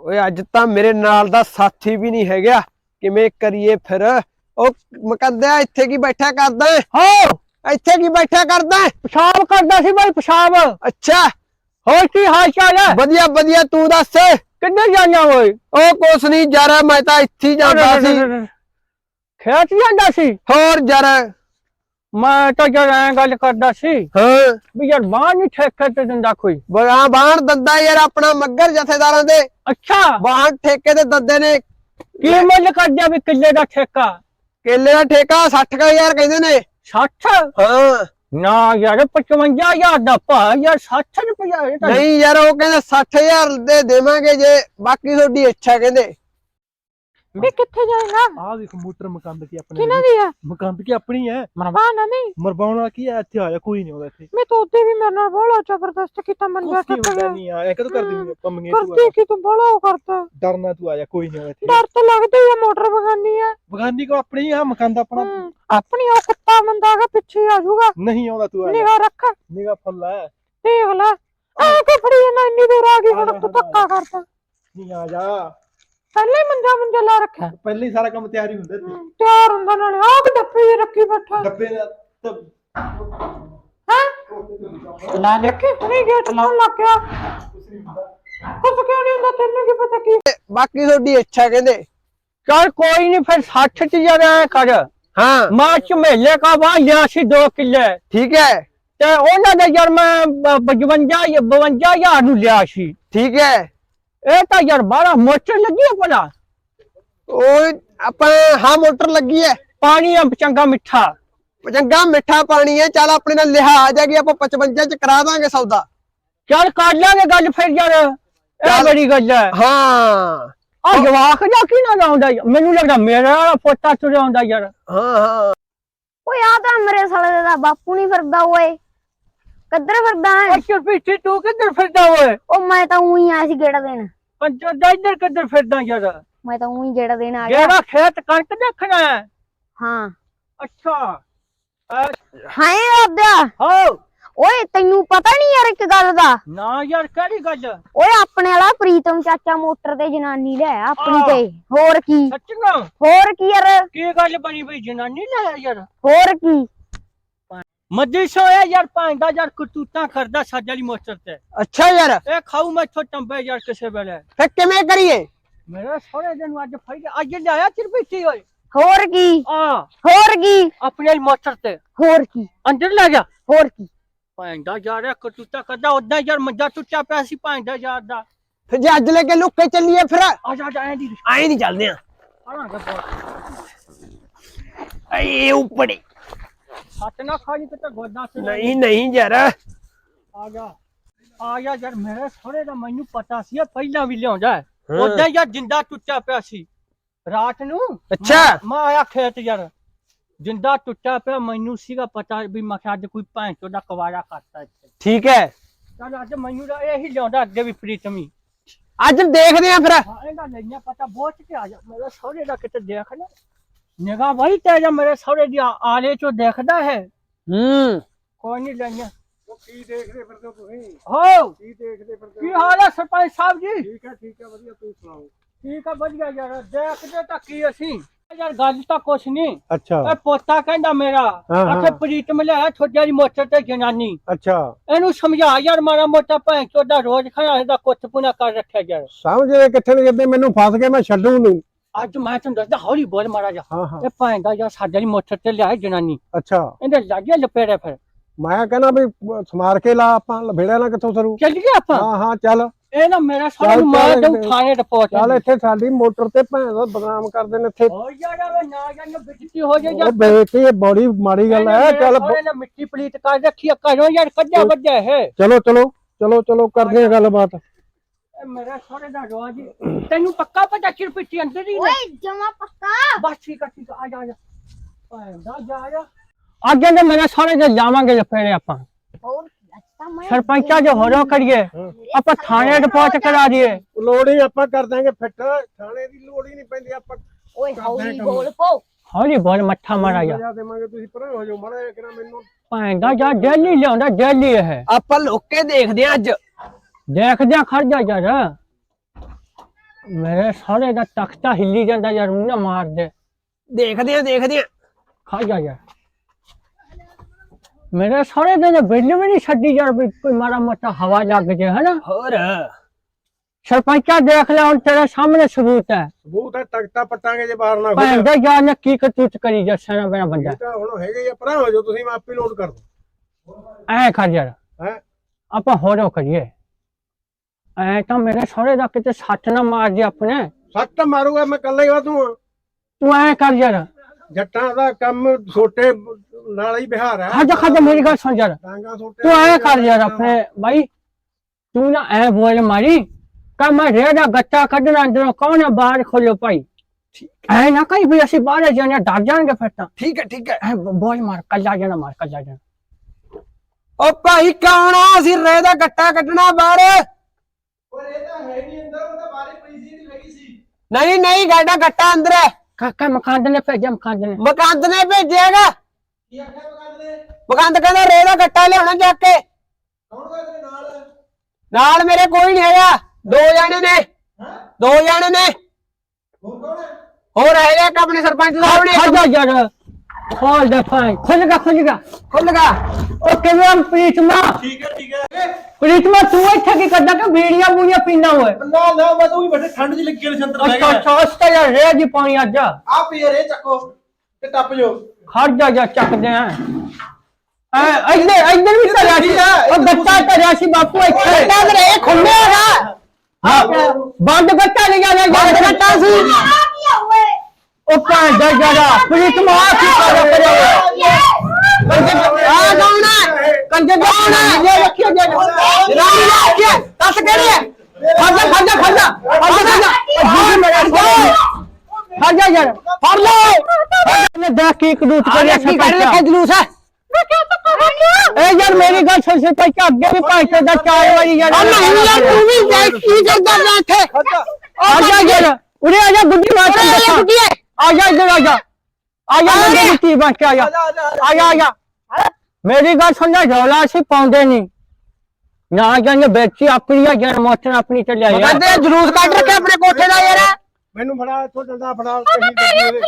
ਓਏ ਅੱਜ ਤਾਂ ਮੇਰੇ ਨਾਲ ਦਾ ਸਾਥੀ ਵੀ ਨਹੀਂ ਹੈਗਾ। ਕਿਵੇਂ ਕਰੀਏ ਫਿਰ? ਉਹ ਮਕੰਦਿਆ ਇੱਥੇ ਕੀ ਬੈਠਾ ਕਰਦਾ ਹੈ? ਇੱਥੇ ਕੀ ਬੈਠਾ ਕਰਦਾ? ਪਿਸ਼ਾਬ ਕਰਦਾ ਸੀ ਭਾਈ ਪਿਸ਼ਾਬ। ਅੱਛਾ। ਹੋਰ ਕੀ ਹਾਲ ਚਾਲ ਹੈ? ਵਧੀਆ ਵਧੀਆ ਤੂੰ ਦੱਸ। ਕਿੱਧਰ ਜਾਣਾ ਓਏ? ਉਹ ਕੁਛ ਨਹੀਂ ਯਾਰ ਮੈਂ ਤਾਂ ਇੱਥੇ ਹੀ ਜਾਂਦਾ ਸੀ। ਖੇਤ ਜਾਂਦਾ ਸੀ? ਹੋਰ ਯਾਰ ਮੈਂ ਤਾਂ ਜਦ ਐਂ ਗੱਲ ਕਰਦਾ ਸੀ ਹਾਂ। ਵੀ ਯਾਰ ਬਾਹਰ ਨਹੀਂ ਠੇਕੇ ਤੇ ਦਿੰਦਾ ਕੋਈ। ਬੜਾ ਬਾਹਣ ਦੰਦਾ ਯਾਰ ਆਪਣਾ ਮੱਗਰ ਜਥੇਦਾਰਾਂ ਦੇ। ਅੱਛਾ। ਬਾਹਣ ਠੇਕੇ ਤੇ ਦੰਦੇ ਨੇ। ਕੀ ਮੁੱਲ ਕਰਦਿਆ ਵੀ ਕਿੱਲੇ ਦਾ ਠੇਕਾ? ਕੇਲੇ ਦਾ ਠੇਕਾ 60000 ਕਹਿੰਦੇ ਨੇ। 60 ਹਾਂ। ਨਾ ਯਾਰ 55000 ਦਾ ਭਾ ਯਾਰ 60 ਰੁਪਇਆ ਇਹ ਤਾਂ ਨਹੀਂ ਯਾਰ ਉਹ ਕਹਿੰਦੇ 60000 ਦੇ ਦੇਵਾਂਗੇ ਜੇ ਬਾਕੀ ਤੁਹਾਡੀ ਇੱਛਾ ਕਹਿੰਦੇ। ਵੀ ਕਿੱਥੇ ਜਾਏਗਾ? ਆਹ ਦੇਖ ਮੋਟਰ ਮਕੰਦ ਕੀ ਆਪਣੇ ਕਿਹਨਾਂ ਦੀ ਹੈ ਮਕੰਦ ਕੀ ਆਪਣੀ ਹੈ? ਮਰਵਾ ਨਹੀਂ ਮਰਵਾਉਣ ਵਾਲਾ ਕੀ ਹੈ? ਇੱਥੇ ਆਇਆ ਕੋਈ ਨਹੀਂ ਆਉਂਦਾ ਇੱਥੇ। ਮੈਂ ਤਾਂ ਉੱਤੇ ਵੀ ਮੇਰੇ ਨਾਲ ਬੜਾ ਜ਼ਬਰਦਸਤ ਕੀਤਾ ਮੰਜਾ ਕੁਛ ਟੱਪ ਗਿਆ ਨਹੀਂ ਆਇਆ ਕਦੋਂ ਕਰਦੀ ਆਪਾਂ ਮੰਗੇ ਤੂੰ ਕਰਦੀ ਕੀ ਤੂੰ ਬੜਾ ਉਹ ਕਰਦਾ ਡਰਨਾ ਤੂੰ ਆਇਆ ਕੋਈ ਨਹੀਂ ਆਉਂਦਾ ਇੱਥੇ। ਡਰ ਤਾਂ ਲੱਗਦਾ ਹੀ ਆ ਮੋਟਰ ਬਗਾਨੀ ਹੈ ਬਗਾਨੀ ਕੋ ਆਪਣੀ ਆ ਮਕੰਦ ਆਪਣਾ। ਆਪਣੀ ਉਹ ਕੁੱਤਾ ਬੰਦਾ ਹੈਗਾ ਪਿੱਛੇ ਆ ਜਾਊਗਾ। ਨਹੀਂ ਆਉਂਦਾ ਤੂੰ ਆਇਆ ਨਿਗਾਹ ਰੱਖ। ਨਿਗਾ ਫੁੱਲ ਹੈ ਦੇਖ ਲੈ। ਆ ਕੇ ਫੜੀ ਨਾ ਇੰਨੀ ਦੂਰ ਆ ਗਈ ਹੁਣ ਤੂੰ ਧੱਕਾ ਕਰਦਾ। ਨਹੀਂ ਆ ਜਾ। ਪਹਿਲੇ ਹੀ ਮੰਜਾ ਮੰਜਾ ਲਾ ਰੱਖਿਆ। ਪਹਿਲੇ ਹੀ ਸਾਰਾ ਕੰਮ ਤਿਆਰ ਹੀ ਹੁੰਦਾ ਹਮ, ਤਿਆਰ ਹੁੰਦਾ ਨਾਲੇ ਆਹ ਕਿ ਡੱਬੇ ਜਿਹੇ ਰੱਖੀ ਬੈਠਾ। ਡੱਬੇ ਦਾ ਤਾਂ ਹੈ? ਲਾ ਦੇਖੇ ਨਹੀਂ ਗੇਟ ਲਾਉਣ ਲੱਗ ਗਿਆ। ਕੁਝ ਕਿਉਂ ਨਹੀਂ ਹੁੰਦਾ ਤੈਨੂੰ ਕੀ ਪਤਾ ਕੀ। ਬਾਕੀ ਤੁਹਾਡੀ ਇੱਛਾ ਕਹਿੰਦੇ ਚੱਲ ਕੋਈ ਨਹੀਂ ਫਿਰ 60 ਚ ਐਂ ਕਰ। ਝਮੇਲੇ ਕਾ ਵਾ ਲਿਆ ਸੀ 2 ਕਿੱਲੇ। ਠੀਕ ਹੈ। ਤੇ ਉਹਨਾਂ ਦਾ ਯਾਰ ਮੈਂ 55 ਜਾਂ 52000 ਨੂੰ ਲਿਆ ਸੀ। ਠੀਕ ਹੈ। ਇਹ ਤਾਂ ਯਾਰ ਬਾਹਲਾ ਮੋਟਰ ਲੱਗੀ ਆ ਭਲਾ। ਉਹ ਆਪਾਂ ਹਾਂ ਮੋਟਰ ਲੱਗੀ ਹੈ ਪਾਣੀ ਆ ਚੰਗਾ ਮਿੱਠਾ। ਚੰਗਾ ਮਿੱਠਾ ਪਾਣੀ ਹੈ ਚੱਲ ਆਪਣੇ ਨਾਲ ਲਿਹਾ ਆ ਜਾਗੀ ਆਪਾਂ 55 ਚ ਕਰਾ ਦਾਂਗੇ ਸੌਦਾ। ਚੱਲ ਕਰ ਲਾਂਗੇ ਗੱਲ ਫਿਰ ਯਾਰ ਇਹ। ਬੜੀ ਗੱਲ ਹੈ ਹਾਂ। ਆ ਜਵਾਕ ਦਾ ਕੀ ਨਾ ਲਾਉਂਦਾ ਯਾਰ? ਮੈਨੂੰ ਲੱਗਦਾ ਮੇਰਾ ਵਾਲਾ ਪੋਤਾ ਤੁਰਿਆ ਆਉਂਦਾ ਯਾਰ। ਹਾਂ ਹਾਂ। ਓਏ ਆ ਤਾਂ ਮੇਰੇ ਸਾਲੇ ਦਾ ਬਾਪੂ ਨਹੀਂ ਫਿਰਦਾ ਓਏ। ਕਿੱਧਰ ਫਿਰਦਾ ਹੈ ਅੱਛਾ ਪਿੱਛੇ ਤੂੰ ਕਿੱਧਰ ਫਿਰਦਾ ਓਏ? ਉਹ ਮੈਂ ਤਾਂ ਉਹੀ ਆਇਆ ਸੀ ਗੇੜਾ ਦੇਣ। ਪੰਚਰ ਦਾ ਇੱਧਰ ਕਿੱਧਰ ਫਿਰਦਾ ਯਾਰ? ਮੈਂ ਤਾਂ ਉਹੀ ਗੇੜਾ ਦੇਣ ਆ ਗਿਆ। ਜਿਹੜਾ ਖੇਤ ਕਣਕ ਦੇਖਣਾ ਹੈ? ਹਾਂ। ਅੱਛਾ। ਹਾਂ ਆਦਿਆ ਹੋ ਓਏ ਤੈਨੂੰ ਪਤਾ ਨਹੀਂ ਯਾਰ ਇੱਕ ਗੱਲ ਦਾ? ਨਾ ਯਾਰ ਕਿਹੜੀ ਗੱਲ? ਓਏ ਆਪਣੇ ਵਾਲਾ ਪ੍ਰੀਤਮ ਚਾਚਾ ਮੋਟਰ ਤੇ ਜਨਾਨੀ ਲੈ ਆਪਣੀ। ਤੇ। ਹੋਰ ਕੀ? ਸੱਚੀਆਂ? ਹੋਰ ਕੀ ਯਾਰ? ਕੀ ਗੱਲ ਬਣੀ ਬਈ ਜਨਾਨੀ ਲਾਇਆ ਯਾਰ? ਹੋਰ ਕੀ? ਮੱਦੀ ਸੋਇਆ ਯਾਰ ਪਾਂਦਾ ਯਾਰ ਕਤੂਤਾਂ ਕਰਦਾ ਸਾਡੇ ਵਾਲੀ ਮੋਟਰ ਤੇ। ਅੱਛਾ ਯਾਰ। ਇਹ ਖਾਊ ਮੈਂ ਛੋ ਟੰਬੇ ਯਾਰ ਕਿਸੇ ਵੇਲੇ। ਫਿਰ ਕਿਵੇਂ ਕਰੀਏ? ਮੇਰਾ ਸੋਹਣੇ ਦਿਨ ਅੱਜ ਫਾਈ ਅੱਜ ਲਿਆਇਆ ਚਿਰਪੀਤੀ ਓਏ। ਹੋਰ ਕੀ? ਆ ਹੋਰ ਕੀ? ਆਪਣੀ ਵਾਲੀ ਮੋਟਰ ਤੇ। ਹੋਰ ਕੀ? ਅੰਦਰ ਲੈ ਜਾ। ਹੋਰ ਕੀ? ਪਾਂਦਾ ਯਾਰ ਕਤੂਤਾ ਕਰਦਾ ਉਦਾਂ ਯਾਰ ਮੰਜਾ ਟੁੱਟਿਆ ਪਿਆ ਸੀ ਪਾਂਦਾ ਯਾਰ ਦਾ। ਫਿਰ ਜੇ ਅੱਜ ਲੈ ਕੇ ਲੁੱਕ ਕੇ ਚੱਲੀਏ ਫਿਰ? ਆ ਜਾ ਜਾ ਐਂਦੀ ਆਏ ਨਹੀਂ ਚੱਲਦੇ ਆ। ਆਣਾ ਏ। ਉੱਪੜੀ ਸੱਟ ਨਾ ਖਾਈ ਤੇ ਗੋਦਾ ਸੀ ਨਹੀਂ ਨਹੀਂ ਯਾਰ। ਆ ਜਾ ਆ ਜਾ ਯਾਰ ਮੇਰੇ ਸੋਹਣੇ ਦਾ ਮੈਨੂੰ ਪਤਾ ਸੀ ਇਹ ਪਹਿਲਾਂ ਵੀ ਲਿਆਉਂਦਾ ਹੈ। ਹਾਂ। ਉਦਾਂ ਯਾਰ ਜਿੰਦਾ ਟੁੱਟਿਆ ਪਿਆ ਸੀ। ਰਾਤ ਨੂੰ ਅੱਛਾ। ਮੈਂ- ਮੈਂ ਆਇਆ ਖੇਤ ਯਾਰ। ਜਿੰਦਾ ਟੁੱਟਿਆ ਪਿਆ ਮੈਨੂੰ ਸੀਗਾ ਪਤਾ ਵੀ ਮੈਂ ਕਿਹਾ ਅੱਜ ਕੋਈ ਭੈਣ ਚੋਂ ਦਾ ਕਵਾੜਾ ਕਰਤਾ ਇੱਥੇ। ਠੀਕ ਹੈ। ਚੱਲ ਅੱਜ ਮੈਨੂੰ ਤਾਂ ਇਹੀ ਲਿਆਉਂਦਾ ਅੱਗੇ ਵੀ ਪ੍ਰੀਤਮੀ ਅੱਜ ਦੇਖਦੇ ਆ ਫਿਰ। ਹਾਂ ਇਹਦਾ ਲਈਆਂ ਪਤਾ ਬਹੁਤ ਕੇ ਆ। ਜਾ ਮੇਰੇ ਸਹੁਰੇ ਦਾ ਕਿਤੇ ਦੇਖ ਲੈ। ਨਿਗਾਹ ਬੜੀ ਤੇਜ਼ ਮੇਰੇ ਸਹੁਰੇ ਦੀ ਆਲੇ ਚੋਂ ਦੇਖਦਾ ਹੈ। ਹੂੰ। ਕੋਈ ਨਹੀਂ ਲਈਆਂ ਕੀ ਦੇਖਦੇ ਫਿਰਦੇ ਹੋ ਤੁਸੀਂ? ਹੋ। ਕੀ ਦੇਖਦੇ ਫਿਰਦੇ ਕੀ ਹਾਲ ਹੈ ਸਰਪੰਚ ਸਾਹਿਬ ਜੀ? ਠੀਕ ਹੈ ਠੀਕ ਹੈ ਵਧੀਆ ਤੁਸੀਂ ਸੁਣਾਓ? ਠੀਕ ਆ ਵਧੀਆ ਯਾਰ। ਦੇਖਦੇ ਤਾਂ ਕੀ ਅਸੀਂ? ਯਾਰ ਗੱਲ ਤਾਂ ਕੁਛ ਨਹੀਂ। ਅੱਛਾ। ਇਹ ਪੋਤਾ ਕਹਿੰਦਾ ਮੇਰਾ ਹਾਂ, ਹਾਂ। ਆਖੇ ਪ੍ਰੀਤਮ ਲਿਆ ਥੋੜੀ ਜਿਹੀ ਮੋਟਰ ਤੇ ਜਨਾਨੀ। ਅੱਛਾ। ਇਹਨੂੰ ਸਮਝਾ ਯਾਰ ਮਾਰਾ ਮੋਟਾ ਭੈਣ ਚੋਦਾ ਰੋਜ਼ ਖੜਾ ਇਹਦਾ ਕੁੱਤ ਕਰ ਰੱਖਿਆ ਯਾਰ। ਸਮਝਦੇ ਕਿੱਥੇ ਨੇ ਜਿੱਦੇ ਮੈਨੂੰ ਫਸ ਕੇ ਮੈਂ ਛੱਡੂ ਅੱਜ ਮੈਂ ਤੁਹਾਨੂੰ ਦੱਸਦਾ ਹੌਲੀ ਬੋਲ ਮਾਰਾ ਜਾ ਹਾਂ ਹਾਂ। ਇਹ ਦਾ ਯਾਰ ਸਾਡੇ ਲਈ ਮੋਟਰ ਤੇ ਲਿਆ ਜਨਾਨੀ। ਅੱਛਾ। ਇਹਦੇ ਲੱਗੇ ਲਪੇੜੇ ਫਿਰ। ਮੈਂ ਕਹਿੰਦਾ ਵੀ ਸਮਾਰ ਕੇ ਲਾ ਆਪਾਂ ਲਭੇੜਿਆ ਨਾ ਕਿੱਥੋਂ ਸਰੂ? ਚੱਲ ਗਏ ਆਪਾਂ। ਹਾਂ ਹਾਂ ਚੱਲ। ਇਹ ਨਾ ਮੇਰਾ ਸਾਰਾ ਮਾਰ ਦਊ ਥਾਣੇ ਰਿਪੋਰਟ ਚੱਲ ਇੱਥੇ ਸਾਡੀ ਮੋਟਰ ਤੇ ਭੈਣ ਦਾ ਬਦਨਾਮ ਕਰਦੇ ਨੇ ਇੱਥੇ। ਹੋ ਯਾਰ ਇਹ ਨਾ ਜਾਨ ਬਿਜਤੀ ਹੋ ਜਾਏ ਉਹ ਬੇਇੱਜ਼ਤੀ ਇਹ ਬੜੀ ਮਾੜੀ ਗੱਲ ਹੈ ਚੱਲ ਮਿੱਟੀ ਪਲੀਤ ਕਰ ਰੱਖੀ ਘਰੋਂ ਯਾਰ ਕੱਢਿਆ ਵੱਜਿਆ ਹੈ ਚਲੋ ਚਲੋ ਚਲੋ ਚਲੋ ਕਰਦੇ ਆ ਗੱਲਬਾਤ। ਇਹ ਮੇਰਾ ਸੋਹਣੇ ਦਾ ਰੋਜ਼ ਤੈਨੂੰ ਪੱਕਾ ਪਤਾ ਚਿਰਪਿੱਟੀ ਅੰਦਰ ਹੀ ਨੇ ਓਏ ਜਮਾ ਪੱਕਾ? ਬਸ ਠੀਕ ਆ ਠੀਕ ਆ ਆ ਜਾ ਆ ਜਾ। ਭਾਂਦਾ ਜਾ ਆ ਜਾ। ਅੱਜ ਇਹਨੇ ਮੇਰੇ ਸੋਹਣੇ ਦੇ ਜਾਵਾਂਗੇ ਲਪੇੜੇ ਆਪਾਂ। ਹੋਰ ਕੀ ਅੱਛਾ ਮੈਂ ਸਰਪੰਚਾ ਜੋ ਹੋਰੋ ਕਰੀਏ ਆਪਾਂ ਥਾਣੇ ਰਿਪੋਰਟ ਕਰਾ ਦਈਏ। ਲੋੜ ਹੀ ਆਪਾਂ ਕਰ ਦਾਂਗੇ ਫਿੱਟ। ਥਾਣੇ ਦੀ ਲੋੜ ਹੀ ਨਹੀਂ ਪੈਂਦੀ ਆਪਾਂ ਓਏ ਹੌਲੀ ਬੋਲ ਪੋ ਹੌਲੀ ਬੋਲ ਮੱਠਾ ਮਾਰਾ ਜਾ ਜਾ ਦੇਵਾਂਗੇ ਤੁਸੀਂ ਪਰਾਂ ਹੋ ਜਾਓ ਮਾੜਾ ਕਿਰਾ ਮੈਨੂੰ ਭਾਂਦਾ ਜਾ ਡੈਲੀ ਲਿਆਉਂਦਾ ਡੈਲੀ ਇਹ। ਆਪਾਂ ਲੁੱਕ ਕੇ ਦੇਖਦੇ ਆ ਅੱਜ। ਦੇਖ ਜਾ ਖੜ ਜਾ ਯਾਰ। ਮੇਰੇ ਸਾਰੇ ਦਾ ਤਖਤਾ ਹਿੱਲੀ ਜਾਂਦਾ ਯਾਰ ਮੂੰਹ ਨਾ ਮਾਰ ਦੇ। ਦੇਖਦੇ ਆ ਦੇਖਦੇ ਆ। ਖਾ ਜਾ ਯਾਰ। ਮੇਰੇ ਸਾਰੇ ਦੇ ਬਿੱਲ ਵੀ ਨਹੀਂ ਛੱਡੀ ਯਾਰ ਵੀ ਕੋਈ ਮਾੜਾ ਮੋਟਾ ਹਵਾ ਲੱਗ ਜੇ ਹਨਾ? ਹੋਰ? ਸਰਪੰਚਾ ਦੇਖ ਲੈ ਹੁਣ ਤੇਰੇ ਸਾਹਮਣੇ ਸਬੂਤ ਹੈ। ਸਬੂਤ ਹੈ ਟਕਟਾ ਪੱਟਾਂਗੇ ਜੇ ਬਾਹਰ ਨਾ ਭੈਣ ਦਾ ਯਾਰ ਨੇ ਕੀ ਕਰਤੂਤ ਕਰੀ ਜੱਸਣਾ ਮੇਰਾ ਬੰਦਾ। ਇਹ ਤਾਂ ਹੁਣ ਹੈਗੇ ਹੀ ਆ ਪਰਾਂ ਹੋ ਜਾਓ ਤੁਸੀਂ ਮੈਂ ਆਪੇ ਲੋਡ ਕਰ ਦੂੰ। ਐ ਕਰ ਯਾਰ। ਹੈ? ਆਪਾਂ ਹੋਰੋ ਕਰੀਏ। ਐ ਤਾਂ ਮੇਰੇ ਸਾਰੇ ਦਾ ਕਿਤੇ ਸੱਟ ਨਾ ਮਾਰ ਜੇ ਆਪਣੇ। ਸੱਟ ਮਾਰੂਗਾ ਮੈਂ ਕੱਲਾ ਹੀ ਆ ਤੂੰ ਐ ਕਰ ਯਾਰ। ਜੱਟਾਂ ਦਾ ਕੰਮ ਛੋਟੇ ਨਾਲ ਹੀ ਬਿਹਾਰ ਹੈ। ਖਾਜਾ ਖਾਜਾ ਮੇਰੀ ਗੱਲ ਸੁਣ ਯਾਰ। ਤੂੰ ਐ ਕਰ ਯਾਰ ਆਪਣੇ ਬਾਈ। ਤੂੰ ਨਾ ਐ ਬੋਲ ਮਾਰੀ। ਕਾ ਮੈਂ ਰੇੜਾ ਗੱਟਾ ਕੱਢਣਾ ਅੰਦਰੋਂ ਕੌਣ ਬਾਹਰ ਖੋਲੋ ਭਾਈ। ਐ ਨਾ ਕਹੀ ਵੀ ਅਸੀਂ ਬਾਹਰ ਜਾਣਾ ਡਰ ਜਾਣਗੇ ਫਿਰ ਤਾਂ। ਠੀਕ ਹੈ ਠੀਕ ਹੈ। ਬੋਲ ਮਾਰ ਕੱਲਾ ਜਾਣਾ ਮਾਰ ਕੱਲਾ ਜਾਣਾ। ਓ ਭਾਈ ਕੌਣ ਆ? ਅਸੀਂ ਰੇ ਦਾ ਗੱਟਾ ਕੱਢਣਾ ਬਾਹਰ। ਨਹੀਂ ਨਹੀਂ ਗਾਡਾ ਗੱਟਾ ਅੰਦਰ। ਹੈ ਕਾਕਾ ਮਕਾਨ ਦੇ ਨੇ ਭੇਜਿਆ ਮਕਾਨ ਦੇ ਨੇ ਮਕੰਦ ਨੇ ਭੇਜਿਆਗਾ ਮਕੰਦ ਕਹਿੰਦਾ ਰੇ ਦਾ ਗੱਟਾ ਲਿਆਉਣਾ ਜਾ ਕੇ। ਨਾਲ? ਮੇਰੇ ਕੋਈ ਨਹੀਂ ਹੈਗਾ। ਦੋ ਜਾਣੇ ਨੇ। ਦੋ ਜਾਣੇ ਨੇ। ਹੋਰ ਹੈਗਾ ਇੱਕ ਆਪਣੇ ਸਰਪੰਚ ਸਾਹਿਬ ਨੇ ਖੁੱਲ ਗਾ ਖੁੱਲ ਗਾ। ਖੁੱਲ ਗਾ। ਉਹ ਕਿਵੇਂ ਪ੍ਰੀਤਮਾ? ਠੀਕ ਹੈ ਠੀਕ ਹੈ। ਪ੍ਰੀਤਮਾ ਤੂੰ ਇੱਥੇ ਕੀ ਕਰਦਾ ਕਿ ਬੀੜੀਆਂ ਬੂੜੀਆਂ ਪੀਣਾ ਹੋਏ? ਨਾ ਨਾ ਮੈਂ ਤਾਂ ਵੀ ਬੈਠੇ ਠੰਡ ਜੀ ਲੱਗੀ ਹੋਈ ਸੰਤਰ ਅੱਛਾ ਅੱਛਾ ਤੇ ਯਾਰ ਰੇ ਜੀ ਪਾਣੀ ਅੱਜ। ਆ ਪੀ ਰੇ ਚੱਕੋ ਤੇ ਟੱਪ ਜੋ ਖੜ ਜਾ ਜਾ ਚੱਕਦੇ ਆ। ਐ ਇੱਧਰ ਇੱਧਰ ਵੀ ਤਰਿਆ ਸੀ ਉਹ ਗੱਟਾ ਤਰਿਆ ਸੀ ਬਾਪੂ ਇੱਥੇ ਗੱਟਾ ਇਹ ਖੁੱਲਿਆ ਹਾਂ। ਬੰਦ ਗੱਟਾ ਨਹੀਂ ਜਾਣਾ ਗੱਟਾ ਸੀ। ਉਹ ਭੈਣ ਦਾ ਜਰਾ ਪ੍ਰੀਤਮਾ ਆ ਕੀ ਕਰ ਰਿਹਾ ਆ ਕੌਣ ਹੈ ਕੰਜੇ ਕੌਣ ਹੈ ਇਹ ਰੱਖਿਆ ਜਾ। ਰਾਣੀ ਲੈ ਕੇ ਦੱਸ ਕਿਹੜੀ ਹੈ ਖਾਜਾ ਖਾਜਾ ਖਾਜਾ ਖਾਜਾ ਖਾਜਾ ਮੇਰਾ ਖਾਜਾ ਯਾਰ। ਫੜ ਲਓ। ਨੇ ਦੇਖ ਕੇ ਇੱਕ ਦੂਤ ਆ ਕਰਿਆ ਕੀ ਕਰ ਰੱਖਿਆ ਜਲੂਸ? ਹੈ ਇਹ ਯਾਰ ਮੇਰੀ ਗੱਲ ਸੁਣ ਸੇ ਪਈ ਅੱਗੇ ਵੀ ਭਾਈ ਤੇ ਦਾ ਚਾਰ ਵਾਰੀ ਯਾਰ। ਆ ਨਹੀਂ ਯਾਰ ਤੂੰ ਵੀ ਦੇਖ ਕੀ ਕਰਦਾ ਮੈਂ ਇੱਥੇ। ਆ ਜਾ ਯਾਰ। ਉਰੇ ਆ ਜਾ ਗੁੱਡੀ ਮਾਰ ਕੇ ਉਰੇ ਆ ਜਾ ਜਾ ਇੱਧਰ ਆ ਜਾ। ਆ ਜਾ ਆ ਮੇਰੀ ਜਾ। ਗੁੱਡੀ ਬਣ ਕੇ ਆ ਜਾ। ਆ ਜਾ ਆ ਜਾ ਮੇਰੀ ਗੱਲ ਸੁਣ ਲੈ ਝੋਲਾ ਅਸੀਂ ਪਾਉਂਦੇ ਨਹੀਂ ਨਾ ਜਾਂਗੇ ਵੇਚੀ ਆਪਣੀ ਆ ਜਨ ਮੋਟਰ ਆਪਣੀ ਤੇ ਲਿਆ ਕਹਿੰਦੇ ਜਲੂਸ ਕੱਢ ਰੱਖਿਆ ਆਪਣੇ ਕੋਠੇ ਦਾ ਯਾਰ। ਮੈਨੂੰ ਫੜਾ ਇੱਥੋਂ ਡੰਡਾ ਫੜਾ। ਦੇ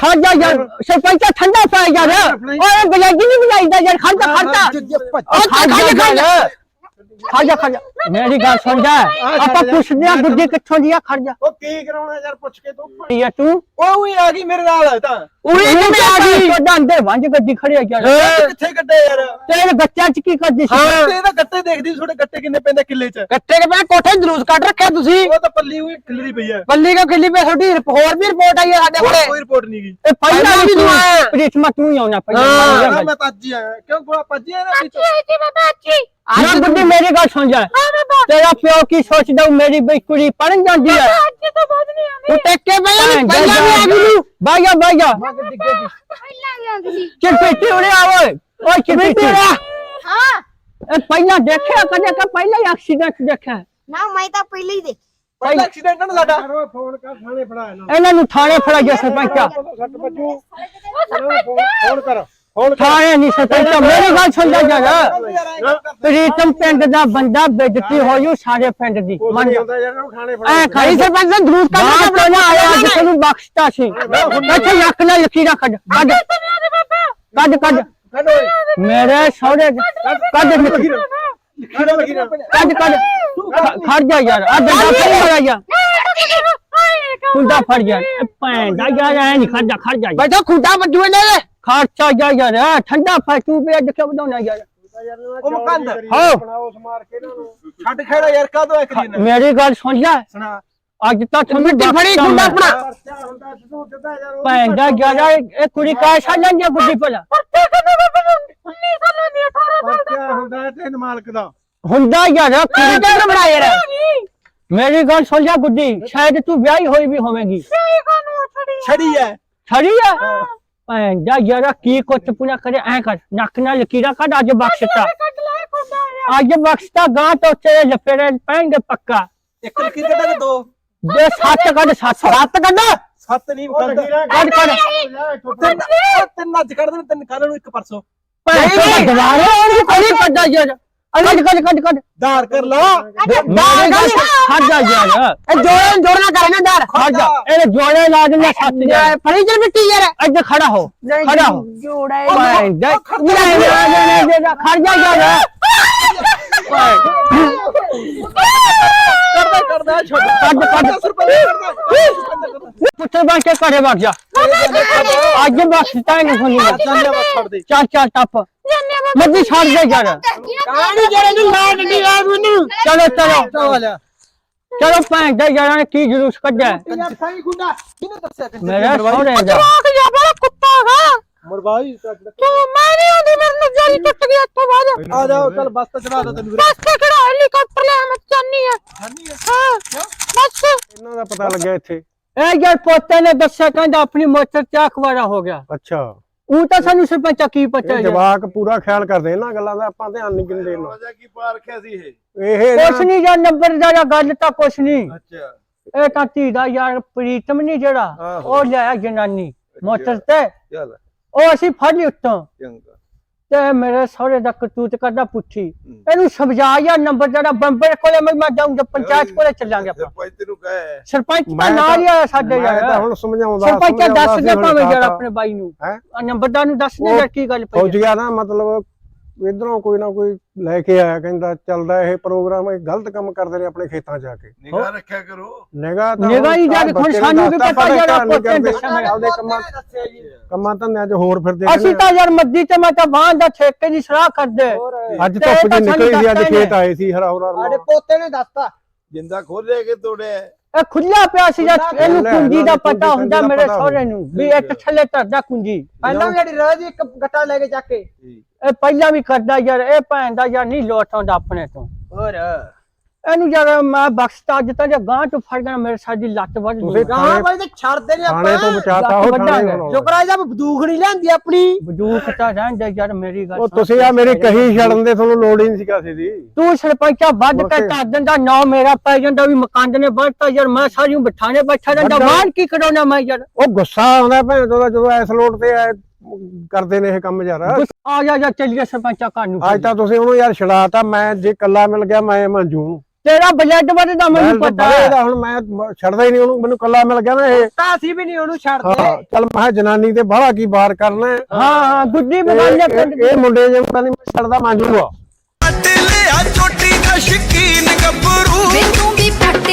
ਖਾਜਾ ਯਾਰ ਸਰਪੰਚਾ ਠੰਡਾ ਪੈ ਯਾਰ। ਓਏ ਬਜਾਜੀ ਨਹੀਂ ਬਜਾਈਦਾ ਯਾਰ ਖਾਜਾ ਖਾਜਾ ਉਹ ਖਾਜਾ ਖਾਜਾ ਖਾਜਾ ਖਾਜਾ ਮੇਰੀ ਗੱਲ ਸੁਣ ਜਾ। ਆਪਾਂ ਪੁੱਛਦੇ ਆ ਗੁੱਡੀ ਕਿੱਥੋਂ ਦੀ ਆ ਖਰਜਾ ਉਹ ਕੀ ਕਰਾਉਣਾ ਯਾਰ ਪੁੱਛ ਕੇ ਤੂੰ। ਯਾ ਤੂੰ। ਉਹ ਵੀ ਆ ਗਈ ਮੇਰੇ ਨਾਲ ਤਾਂ। ਉਰੇ ਕਿਵੇਂ ਆ ਗਈ ਤੁਹਾਡਾ ਅੰਦਰ ਵੰਜ ਗੱਡੀ ਖੜੀ ਆ। ਯਾਰ ਕਿੱਥੇ ਕੱਢੇ ਯਾਰ? ਤੇਰੇ ਗੱਚਾਂ ਚ ਕੀ ਕਰਦੀ ਸੀ? ਤੇ ਇਹਦਾ ਗੱਟੇ ਦੇਖਦੀ ਤੁਹਾਡੇ ਗੱਟੇ ਕਿੰਨੇ ਪੈਂਦੇ ਕਿੱਲੇ 'ਚ? ਗੱਟੇ ਕੇ ਮੈਂ ਕੋਠੇ ਜਲੂਸ ਕੱਢ ਰੱਖਿਆ ਤੁਸੀਂ। ਉਹ ਤਾਂ ਪੱਲੀ ਹੋਈ ਖਿਲਰੀ ਪਈ ਆ। ਬੱਲੀ ਕੋ ਖਿੱਲੀ ਪਈ ਤੁਹਾਡੀ ਹੋਰ ਵੀ ਰਿਪੋਰਟ ਆਈ ਹੈ ਸਾਡੇ ਕੋਲੇ। ਕੋਈ ਰਿਪੋਰਟ ਨਹੀਂ ਗਈ ਇਹ ਪਹਿਲਾਂ ਵੀ ਤੂੰ ਤੂੰ ਆਇਆ। ਪ੍ਰੀਤਮਾ ਤੂੰ ਹੀ ਆਉਣਾ ਹਾਂ, ਪਹਿਲਾਂ ਮੈਂ ਤਾਂ ਅੱਜ ਹੀ ਆਇਆ। ਕਿਉਂ ਕੋਲ ਆ ਨਾ ਵਿੱਚ ਨਾ ਗੁੱਡੀ ਮੇਰੀ ਗੱਲ ਸੁਣ ਜਾ। ਤੇਰਾ ਪਿਓ ਕੀ ਸੋਚਦਾ ਉਹ ਮੇਰੀ ਬਈ ਕੁੜੀ ਪੜਨ ਜਾਂਦੀ ਹੈ ਤੂੰ ਟੇਕ ਕੇ ਪਹਿਲਾਂ ਵੀ ਪਹਿਲਾਂ ਵੀ ਆ ਗਈ। ਬਾਈਆ ਬਾਈਆ ਪਹਿਲਾਂ ਗਿਆ ਤੁਸੀਂ ਚਿਰ ਪੀਤੀ ਉਰੇ ਆ ਓਏ? ਓਏ ਚਿਰ ਪੀਤੀ ਹਾਂ। ਇਹ ਪਹਿਲਾਂ ਦੇਖਿਆ ਕਦੇ ਕਿ ਪਹਿਲਾਂ ਹੀ ਐਕਸੀਡੈਂਟ ਦੇਖਿਆ। ਨਾ ਮੈਂ ਤਾਂ ਪਹਿਲਾਂ ਹੀ ਦੇ ਪਹਿਲਾ ਐਕਸੀਡੈਂਟ ਨਾ ਸਾਡਾ। ਕਰੋ ਫੋਨ ਕਰ ਥਾਣੇ ਫੜਾ ਇਹਨਾਂ ਇਹਨਾਂ ਨੂੰ ਥਾਣੇ ਫੜਾ ਗਿਆ ਸਰਪੰਚਾ ਨੂੰ ਫੋਨ ਕਰ। ਥਾਣੇ ਨਹੀਂ ਸਰਪੰਚਾ ਮੇਰੀ ਗੱਲ ਸੁਣ ਜਾ ਯਾਰ ਪ੍ਰੀਤਮ ਪਿੰਡ ਦਾ ਬੰਦਾ ਬੇਇੱਜ਼ਤੀ ਹੋ। ਜੂ ਸਾਰੇ ਪਿੰਡ ਦੀ। ਮੰਨ ਐ ਖਾਈ ਸਰਪੰਚ ਦਾ ਜਲੂਸ ਕੱਢ ਕੇ ਆਇਆ ਅੱਜ ਤੈਨੂੰ ਬਖਸ਼ਤਾ ਸੀ। ਇੱਥੇ ਲੱਖ ਨਾਲ ਲਕੀਰਾ ਕੱਢ। ਕੱਢ। ਕੱਢ ਕੱਢ। ਮੇਰੇ ਸਹੁਰੇ ਕੱਢ। ਲਕੀਰਾਂ। ਕੱਢ ਨਾ ਕੱਢ ਖੜ ਜਾ ਯਾਰ। ਆ ਡੰਡਾ ਫੜ ਮਰਾ ਜਾ ਕੁੰਡਾ ਫੜ ਜਾ ਭੈਣ ਦਾ ਯਾਰ ਐ ਨਹੀਂ ਖੜ ਜਾ ਖੜ ਜਾ। ਬੈਠੋ ਖੁੱਡਾ ਵੱਜੂ ਇਹਨਾਂ ਖਰਚਾ ਜਾ ਯਾਰ ਐ ਠੰਡਾ ਵੀ ਅੱਜ ਕਿਉਂ ਵਧਾਉਣਾ ਯਾਰ? ਉਹ ਮਕੰਦ। ਹਾਂ। ਬਣਾਓ ਸਮਾਰ ਕੇ ਇਹਨਾਂ ਨੂੰ। ਛੱਡ ਖੇੜਾ ਯਾਰ ਕਾਹਦੋਂ ਇੱਕ ਦਿਨ? ਮੇਰੀ ਗੱਲ ਸੁਣ ਲੈ। ਸੁਣਾ। ਅੱਜ ਤਾਂ ਤੁਹਾਨੂੰ ਮਿੱਟੀ ਫੜੀ। ਆਪਣਾ। ਪਰਚਾ ਹੁੰਦਾ ਸਿੱਧੂ ਸਿੱਧਾ ਯਾਰ ਉਹ ਭੈਣ ਦਾ ਯਾਰ ਇਹ ਇਹ ਕੁੜੀ ਕਾ ਦੀ ਆ ਗੁੱਡੀ ਭਲਾ। ਪਰਚਾ ਹੁੰਦਾ ਹੈ ਤੇ ਮਾਲਕ ਦਾ। ਹੁੰਦਾ ਯਾਰ ਕੁੜੀ ਦਾ ਬਣਾ ਯਾਰ? ਮੇਰੀ ਗੱਲ ਸੁਣ ਜਾ ਗੁੱਡੀ ਸ਼ਾਇਦ ਤੂੰ ਵਿਆਹੀ ਹੋਈ ਵੀ ਹੋਵੇਂਗੀ। ਛੜੀ ਐ ਛੜੀ ਆ। ਭੈਣ ਦਾ ਯਾਰ ਕੀ ਕੁੱਤ ਪੁਣਾ ਕਰੇ ਐ ਕਰ ਨੱਕ ਨਾਲ ਲਕੀਰਾ ਕੱਢ ਅੱਜ ਬਖਸ਼ਤਾ ਅੱਜ ਬਖਸ਼ਤਾ ਗਾਂ ਤੋਂ ਤੇਰੇ ਲਪੇੜੇ ਪੈਣਗੇ ਪੱਕਾ। ਇੱਕ ਲਕੀਰ ਕੱਢਾ ਕਿ ਦੋ? ਜੇ ਸੱਤ ਕੱਢ ਸੱਤ ਸੱਤ ਕੱਢ। ਸੱਤ ਨਹੀਂ ਕੱਢ। ਕੱਢ। ਕੱਢ ਤਿੰਨ ਅੱਜ ਕੱਢ ਦੇਣ ਤਿੰਨ ਕੱਲ ਨੂੰ ਇੱਕ ਪਰਸੋਂ। ਦਾ ਦੁਬਾਰਾ ਉਹਨੂੰ ਕੋਈ ਕੱਢਾ ਯਾਰ। ਕੱਢ ਕੱਢ ਕੱਢ ਕੱਢ ਧਾਰ ਕਰ ਲਾ ਮੇਰੇ ਗੱਲ ਖੜ ਜਾ ਯਾਰ ਇਹ ਜੋੜਨ ਜੋੜਨਾ ਕਰਨਾ ਦਰ ਖੜ ਜਾ ਇਹ ਜੋੜੇ ਲਾ ਦਿੰਦਾ ਸੱਤ ਜਾ ਫੜੀ ਚੱਲ ਮਿੱਟੀ ਯਾਰ ਇੱਥੇ ਖੜਾ ਹੋ ਖੜਾ ਹੋ ਜੋੜਾ ਓਏ ਦੇ ਖੜ ਜਾ ਯਾਰ ਕਰਦਾ ਛੱਡ ਕੱਢ ਕੱਢ। ਪੁੱਤਰ ਬਣ ਕੇ ਘਰੇ ਵਗ ਜਾ। ਅੱਜ ਬਖਸ਼ਤਾ ਨਹੀਂ ਖੁੱਲੀ ਚੱਲ ਜਾ ਛੱਡ ਦੇ। ਚੱਲ ਚੱਲ ਟੱਪ। ਮੱਦੀ ਛੱਡ ਦੇ ਯਾਰ। ਕਾਣੀ ਜਿਹੜੇ ਨੂੰ ਲਾ ਡੰਡੀ ਆ ਮੈਨੂੰ? ਚਲੋ ਚਲੋ ਚੱਲ ਚਲੋ ਭੈਣ ਦੇ ਯਾਰਾਂ ਨੇ ਕੀ ਜਲੂਸ ਕੱਢਿਆ। ਯਾਰ ਸਾਈ ਗੁੰਡਾ ਕਿਹਨੇ ਦੱਸਿਆ ਕਿ ਮੇਰੇ ਸਹੁਰੇ ਦਾ। ਜਵਾਕ ਜਾ ਬੜਾ ਕੁੱਤਾ ਹੈਗਾ। ਮਰਵਾਈ ਤੂੰ ਮੈਂ ਨਹੀਂ ਆਉਂਦੀ ਮੇਰੇ ਨਾਲ ਜਾਲੀ ਟੁੱਟ ਗਈ ਇੱਥੋਂ ਬਾਅਦ। ਆ ਜਾਓ ਚੱਲ ਬੱਸ ਤੇ ਚੜਾ ਦੋ ਤੈਨੂੰ ਵੀਰੇ। ਬਸ ਤੇ ਕਿਹੜਾ ਹੈਲੀਕਾਪਟਰ ਲੈ ਮੈਂ ਚਾਹਨੀ ਆ। ਹਾਂ ਬਸ। ਇਹਨਾਂ ਦਾ ਪਤਾ ਲੱਗਿਆ ਇੱਥੇ। ਇਹ ਯਾਰ ਪੋਤੇ ਨੇ ਦੱਸਿਆ ਕਹਿੰਦਾ ਆਪਣੀ ਮੋਟਰ ਚ ਅਖਵਾਰਾ ਹੋ ਗਿਆ। ਅੱਛਾ। ਉਹ ਤਾਂ ਸਾਨੂੰ ਸਰਪੰਚਾ ਕੀ ਪਤਾ ਜਵਾਕ ਪੂਰਾ ਖਿਆਲ ਕਰਦੇ ਇਹਨਾਂ ਗੱਲਾਂ ਦਾ ਆਪਾਂ ਧਿਆਨ ਨਹੀਂ ਦਿੰਦੇ ਇਹਨਾਂ ਵਜਾ ਕੀ ਪਾ ਰੱਖਿਆ ਸੀ ਇਹ? ਇਹ ਕੁਛ ਨਹੀਂ ਯਾਰ ਨੰਬਰ ਦਾ ਗੱਲ ਤਾਂ ਕੁਛ ਨਹੀਂ। ਅੱਛਾ। ਇਹ ਤਾਂ ਧੀ ਦਾ ਯਾਰ ਪ੍ਰੀਤਮ ਨਹੀਂ ਜਿਹੜਾ। ਉਹ ਲਿਆਇਆ ਜਨਾਨੀ ਮੋਟਰ ਤੇ। ਚੱਲ। ਉਹ ਅਸੀਂ ਫੜ ਲਈ ਉੱਤੋਂ। ਚੰਗਾ। ਤੇ ਮੇਰੇ ਸਹੁਰੇ ਦਾ ਕਤੂਤ ਕਰਦਾ ਪੁੱਠੀ। ਇਹਨੂੰ ਸਮਝਾ ਯਾਰ ਨੰਬਰ ਜਿਹੜਾ ਬੰਬਰ ਕੋਲੇ ਮੈਂ ਮੈਂ ਜਾਊਂਗਾ ਪੰਚਾਇਤ ਕੋਲੇ ਚੱਲਾਂਗੇ ਆਪਾਂ। ਸਰਪੰਚ ਤੈਨੂੰ ਕਹੇ। ਸਰਪੰਚ ਨਾਲ ਹੀ ਆਇਆ ਸਾਡੇ ਮੈਂ ਤਾਂ ਯਾਰ ਹੁਣ ਸਮਝਾਉਂਦਾ ਸਰਪੰਚ ਦੱਸ ਦੇ ਭਾਵੇਂ ਯਾਰ। ਆਪਣੇ ਬਾਈ ਨੂੰ? ਆ ਨੰਬਰਦਾਰ ਨੂੰ ਦੱਸ ਦੇ ਕੀ ਗੱਲ ਪਈ ਹੈ। ਗਿਆ ਨਾ ਮਤਲਬ ਇਧਰੋਂ ਕੋਈ ਨਾ ਕੋਈ ਲੈ ਕੇ ਆਇਆ ਕਹਿੰਦਾ ਚੱਲਦਾ ਇਹ ਪ੍ਰੋਗਰਾਮ ਇਹ ਗਲਤ ਕੰਮ ਕਰਦੇ ਨੇ ਆਪਣੇ ਖੇਤਾਂ 'ਚ ਆ ਕੇ। ਨਿਗਾਹ ਰੱਖਿਆ ਕਰੋ। ਨਿਗਾਹ ਤਾਂ ਨਿਗਾਹ ਹੀ ਜਾ ਕੇ ਹੁਣ ਸਾਨੂੰ ਕੀ ਦੱਸਤਾ ਪਤਾ ਯਾਰ ਆਪਾਂ ਮੈਂ। ਆਪਦੇ ਕੰਮਾਂ ਕੰਮਾਂ ਧੰਦਿਆਂ 'ਚ ਹੋਰ ਫਿਰਦੇ ਅਸੀਂ ਤਾਂ ਯਾਰ ਮੱਦੀ ਤੇ ਮੈਂ ਤਾਂ ਬਾਹਰ ਦਾ ਠੇਕੇ ਦੀ ਸਲਾਹ ਕਰਦੇ। ਅੱਜ ਤੇ ਧੁੱਪ ਤਾਂ ਜੀ ਨਿਕਲੀ ਸੀ ਅੱਜ ਖੇਤ ਆਏ ਸੀ ਹਰਾ ਹਰਾ ਸਾਡੇ ਪੋਤੇ ਨੇ ਦੱਸਤਾ। ਜਿੰਦਾ ਖੋਲਿਆ ਕਿ ਤੋੜਿਆ? ਇਹ ਖੁੱਲਾ ਪਿਆ ਸੀ ਜਦ ਇਹਨੂੰ ਕੁੰਜੀ ਦਾ ਇਹਦਾ ਪਤਾ ਕੁੰਜੀ ਹੁੰਦਾ ਦਾ ਮੇਰੇ ਪਤਾ ਸਹੁਰੇ ਨੂੰ ਵੀ ਇੱਕ ਥੱਲੇ ਧਰਦਾ ਕੁੰਜੀ। ਪਹਿਲਾਂ ਵੀ ਜਿਹੜੀ ਰਾਜ ਇੱਕ ਗੱਟਾ ਲੈ ਕੇ ਚੱਕ। ਕੇ ਇਹ ਪਹਿਲਾਂ ਵੀ ਕਰਦਾ ਯਾਰ ਇਹ ਭੈਣ ਦਾ ਯਾਰ ਨਹੀਂ ਲੋਟ ਆਉਂਦਾ ਆਪਣੇ ਤੋਂ। ਹੋਰ। ਇਹਨੂੰ ਯਾਰ ਮੈਂ ਬਖਸ਼ਤਾ ਅੱਜ ਤਾਂ ਜੇ ਗਾਂ ਤੋਂ ਫੜ ਗਿਆ ਮੇਰੇ ਸਾਡੀ ਲੱਤ ਵੱਢ ਤੁਸੀਂ ਦੂੰਗਾ ਥਾਣੇ ਬਾਈ ਤੇ ਛੱਡਦੇ ਨਹੀਂ ਥਾਣੇ ਤੋਂ ਬਚਾਤਾ ਲੱਤ ਉਹ ਵੱਢਾਂਗੇ। ਥਾਣੇ। ਸ਼ੁਕਰ ਆ ਜਾ ਬੰਦੂਕ ਨਹੀਂ ਲੈਂਦੀ ਆਪਣੀ ਬਜੂਕ ਤਾਂ ਰਹਿਣ ਦੇ ਯਾਰ ਮੇਰੀ ਗੱਲ ਉਹ। ਤੁਸੀਂ ਆ ਮੇਰੀ ਕਹੀ ਛੱਡਣ ਦੇ ਤੁਹਾਨੂੰ ਲੋੜ ਹੀ ਨਹੀਂ ਸੀ ਕਾਸੇ ਦੀ ਤੂੰ ਸਰਪੰਚਾ ਵੱਢ ਕੇ। ਕਰ ਦਿੰਦਾ ਨਾ ਮੇਰਾ ਪੈ ਜਾਂਦਾ ਵੀ ਮਕਾਨ ਨੇ ਵੱਢਤਾ ਯਾਰ ਮੈਂ ਸਾਰੀ ਨੂੰ ਬਿਠਾਣੇ ਬੈਠਾ ਰਹਿੰਦਾ। ਬਾਹਰ ਕੀ ਕਰਾਉਣਾ ਮੈਂ ਯਾਰ ਉਹ ਗੁੱਸਾ ਆਉਂਦਾ ਭੈਣ ਚੋਦਾ ਜਦੋਂ ਐਸ ਲੋਟ ਤੇ ਕਰਦੇ ਨੇ ਇਹ ਕੰਮ ਯਾਰ ਆ ਜਾ ਜਾ ਚੱਲੀਏ ਸਰਪੰਚਾ ਘਰ ਨੂੰ ਅੱਜ ਤਾਂ ਤੁਸੀਂ ਉਹਨੂੰ ਯਾਰ ਛਡਾਤਾ ਮੈਂ ਜੇ ਕੱਲਾ ਮਿਲ ਗਿਆ ਮੈਂ ਮੰਜੂ ਤੇਰਾ ਬਲੱਡ ਵੱਧਦਾ ਮੈਨੂੰ ਮੈਂ ਪਤਾ। ਤਾਂ ਹੈ ਇਹਦਾ ਹੁਣ ਮੈਂ ਛੱਡਦਾ ਹੀ ਨਹੀਂ ਉਹਨੂੰ ਮੈਨੂੰ ਕੱਲਾ ਮਿਲ ਗਿਆ ਨਾ ਇਹ। ਤਾਂ ਅਸੀਂ ਵੀ ਨਹੀਂ ਉਹਨੂੰ ਛੱਡਦੇ। ਹਾਂ ਚੱਲ ਮੈਂ ਕਿਹਾ ਜਨਾਨੀ ਤੇ ਬਾਹਲਾ ਕੀ ਬਾਹਰ ਕਰਨਾ ਹੈ। ਹਾਂ ਹਾਂ ਗੁੱਡੀ ਇਹ- ਬਗਾਨੇ ਪਿੰਡ ਇਹ ਇਹ ਮੁੰਡੇ ਜੇ ਪਤਾ ਨਹੀਂ ਮੈਂ ਛੱਡਦਾ ਮੰਜੂ ਆ ਪੱਟ ਲਿਆ ਚੋਟੀ ਦਾ ਸ਼ਕੀਨ ਗੱਭਰੂ। ਵੇ ਤੂੰ ਵੀ ਪੱਟ